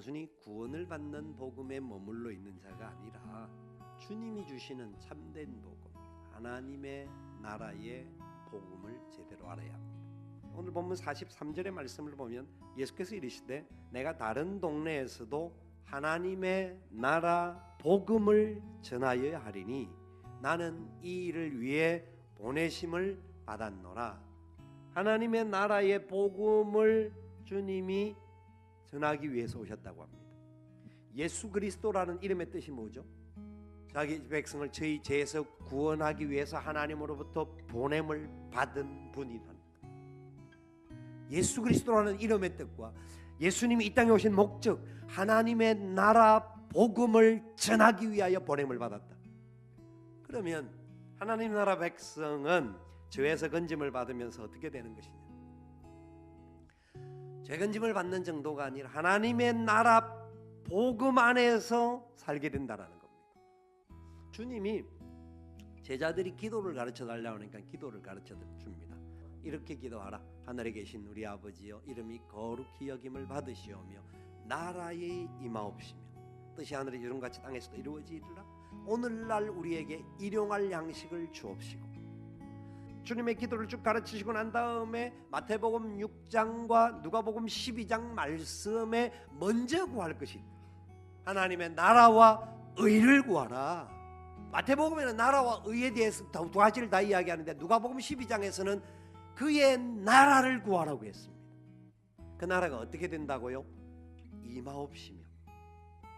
단순히 구원을 받는 복음에 머물러 있는 자가 아니라 주님이 주시는 참된 복음, 하나님의 나라의 복음을 제대로 알아야 합니다. 오늘 본문 43절의 말씀을 보면 예수께서 이르시되 내가 다른 동네에서도 하나님의 나라 복음을 전하여야 하리니 나는 이 일을 위해 보내심을 받았노라. 하나님의 나라의 복음을 주님이 전하기 위해서 오셨다고 합니다. 예수 그리스도라는 이름의 뜻이 뭐죠? 자기 백성을 저희 죄에서 구원하기 위해서 하나님으로부터 보냄을 받은 분이란 예수 그리스도라는 이름의 뜻과 예수님이 이 땅에 오신 목적 하나님의 나라 복음을 전하기 위하여 보냄을 받았다. 그러면 하나님 나라 백성은 죄에서 건짐을 받으면서 어떻게 되는 것이냐? 죄 건짐을 받는 정도가 아니라 하나님의 나라 복음 안에서 살게 된다라는 겁니다. 주님이 제자들이 기도를 가르쳐 달라고 하니까 기도를 가르쳐 줍니다. 이렇게 기도하라. 하늘에 계신 우리 아버지여 이름이 거룩히 여김을 받으시오며 나라의 임하옵시며 뜻이 하늘에 이름같이 땅에서도 이루어지리라. 오늘날 우리에게 일용할 양식을 주옵시고 주님의 기도를 쭉 가르치시고 난 다음에 마태복음 6장과 누가복음 12장 말씀에 먼저 구할 것이 하나님의 나라와 의를 구하라. 마태복음에는 나라와 의에 대해서 두 가지를 다 이야기하는데 누가복음 12장에서는 그의 나라를 구하라고 했습니다. 그 나라가 어떻게 된다고요? 이마옵시며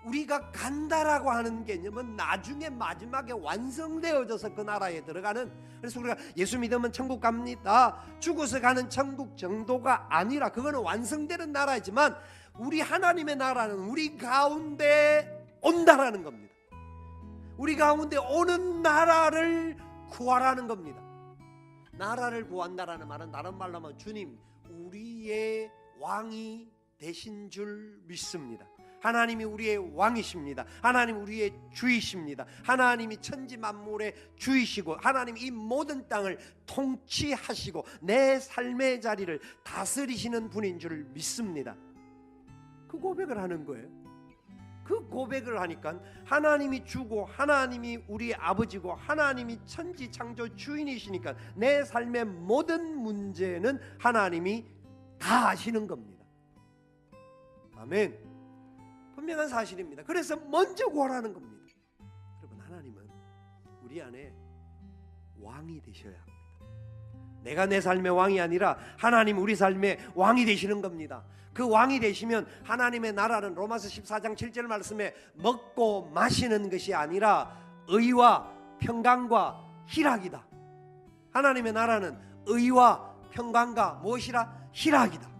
우리가 간다라고 하는 개념은 나중에 마지막에 완성되어져서 그 나라에 들어가는 그래서 우리가 예수 믿으면 천국 갑니다. 죽어서 가는 천국 정도가 아니라 그거는 완성되는 나라지만 우리 하나님의 나라는 우리 가운데 온다라는 겁니다. 우리 가운데 오는 나라를 구하라는 겁니다. 나라를 구한다라는 말은 다른 말로 하면 주님 우리의 왕이 되신 줄 믿습니다. 하나님이 우리의 왕이십니다. 하나님 우리의 주이십니다. 하나님이 천지 만물의 주이시고 하나님 이 모든 땅을 통치하시고 내 삶의 자리를 다스리시는 분인 줄 믿습니다. 그 고백을 하는 거예요. 그 고백을 하니까 하나님이 주고 하나님이 우리 아버지고 하나님이 천지 창조 주인이시니까 내 삶의 모든 문제는 하나님이 다 아시는 겁니다. 아멘. 분명한 사실입니다. 그래서 먼저 구하라는 겁니다. 여러분 하나님은 우리 안에 왕이 되셔야 합니다. 내가 내 삶의 왕이 아니라 하나님 우리 삶의 왕이 되시는 겁니다. 그 왕이 되시면 하나님의 나라는 로마서 14장 7절 말씀에 먹고 마시는 것이 아니라 의와 평강과 희락이다. 하나님의 나라는 의와 평강과 무엇이라 희락이다.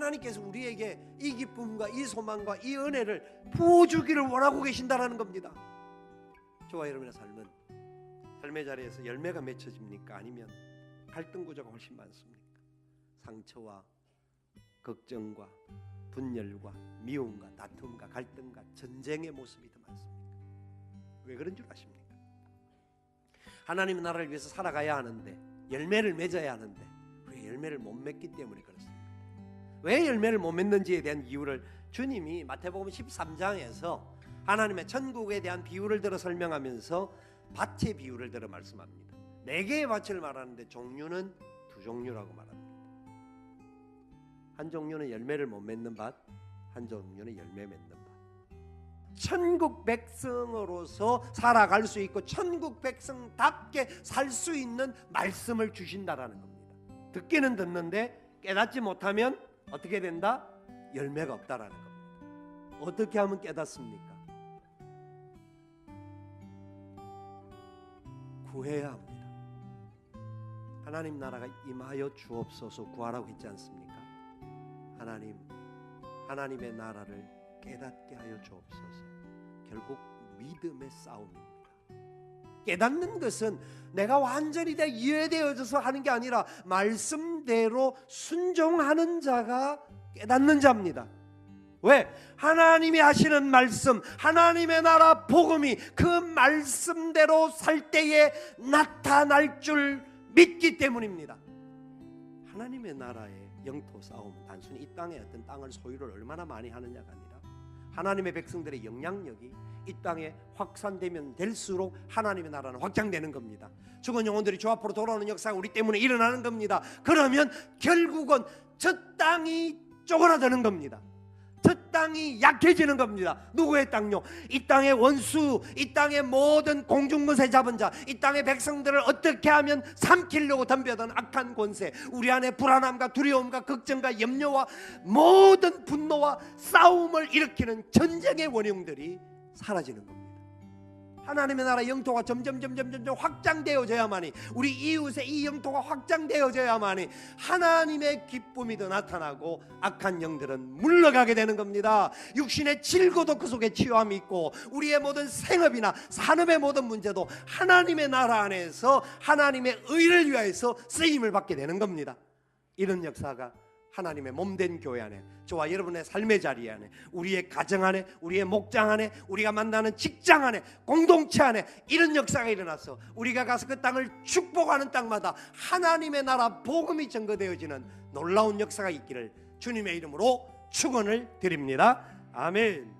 하나님께서 우리에게 이 기쁨과 이 소망과 이 은혜를 부어주기를 원하고 계신다라는 겁니다. 저와 여러분의 삶은 삶의 자리에서 열매가 맺혀집니까? 아니면 갈등 구조가 훨씬 많습니까? 상처와 걱정과 분열과 미움과 다툼과 갈등과 전쟁의 모습이 더 많습니까? 왜 그런 줄 아십니까? 하나님의 나라를 위해서 살아가야 하는데 열매를 맺어야 하는데 왜 열매를 못 맺기 때문에 그렇습니다. 왜 열매를 못 맺는지에 대한 이유를 주님이 마태복음 13장에서 하나님의 천국에 대한 비유를 들어 설명하면서 밭의 비유를 들어 말씀합니다. 네 개의 밭을 말하는데 종류는 두 종류라고 말합니다. 한 종류는 열매를 못 맺는 밭, 한 종류는 열매 맺는 밭. 천국 백성으로서 살아갈 수 있고 천국 백성답게 살 수 있는 말씀을 주신다라는 겁니다. 듣기는 듣는데 깨닫지 못하면 어떻게 된다? 열매가 없다라는 겁니다. 어떻게 하면 깨닫습니까? 구해야 합니다. 하나님 나라가 임하여 주옵소서 구하라고 했지 않습니까? 하나님 하나님의 나라를 깨닫게 하여 주옵소서. 결국 믿음의 싸움입니다. 깨닫는 것은 내가 완전히 다 이해되어져서 하는 게 아니라 말씀 대로 순종하는 자가 깨닫는 자입니다. 왜? 하나님이 하시는 말씀, 하나님의 나라 복음이 그 말씀대로 살 때에 나타날 줄 믿기 때문입니다. 하나님의 나라에 영토 싸움은 단순히 이 땅의 어떤 땅을 소유를 얼마나 많이 하느냐가 아니라 하나님의 백성들의 영향력이 이 땅에 확산되면 될수록 하나님의 나라는 확장되는 겁니다. 죽은 영혼들이 주 앞으로 돌아오는 역사가 우리 때문에 일어나는 겁니다. 그러면 결국은 저 땅이 쪼그라드는 겁니다. 저 땅이 약해지는 겁니다. 누구의 땅요? 이 땅의 원수, 이 땅의 모든 공중무새 잡은 자, 이 땅의 백성들을 어떻게 하면 삼키려고 덤벼든 악한 권세, 우리 안에 불안함과 두려움과 걱정과 염려와 모든 분노와 싸움을 일으키는 전쟁의 원흉들이 사라지는 겁니다. 하나님의 나라 영토가 점점 점점 점점 확장되어져야만이 우리 이웃의 이 영토가 확장되어져야만이 하나님의 기쁨이 더 나타나고 악한 영들은 물러가게 되는 겁니다. 육신의 질고도 그 속에 치유함이 있고 우리의 모든 생업이나 산업의 모든 문제도 하나님의 나라 안에서 하나님의 의를 위하여서 쓰임을 받게 되는 겁니다. 이런 역사가 하나님의 몸된 교회 안에 저와 여러분의 삶의 자리 안에 우리의 가정 안에 우리의 목장 안에 우리가 만나는 직장 안에 공동체 안에 이런 역사가 일어나서 우리가 가서 그 땅을 축복하는 땅마다 하나님의 나라 복음이 증거되어지는 놀라운 역사가 있기를 주님의 이름으로 축원을 드립니다. 아멘.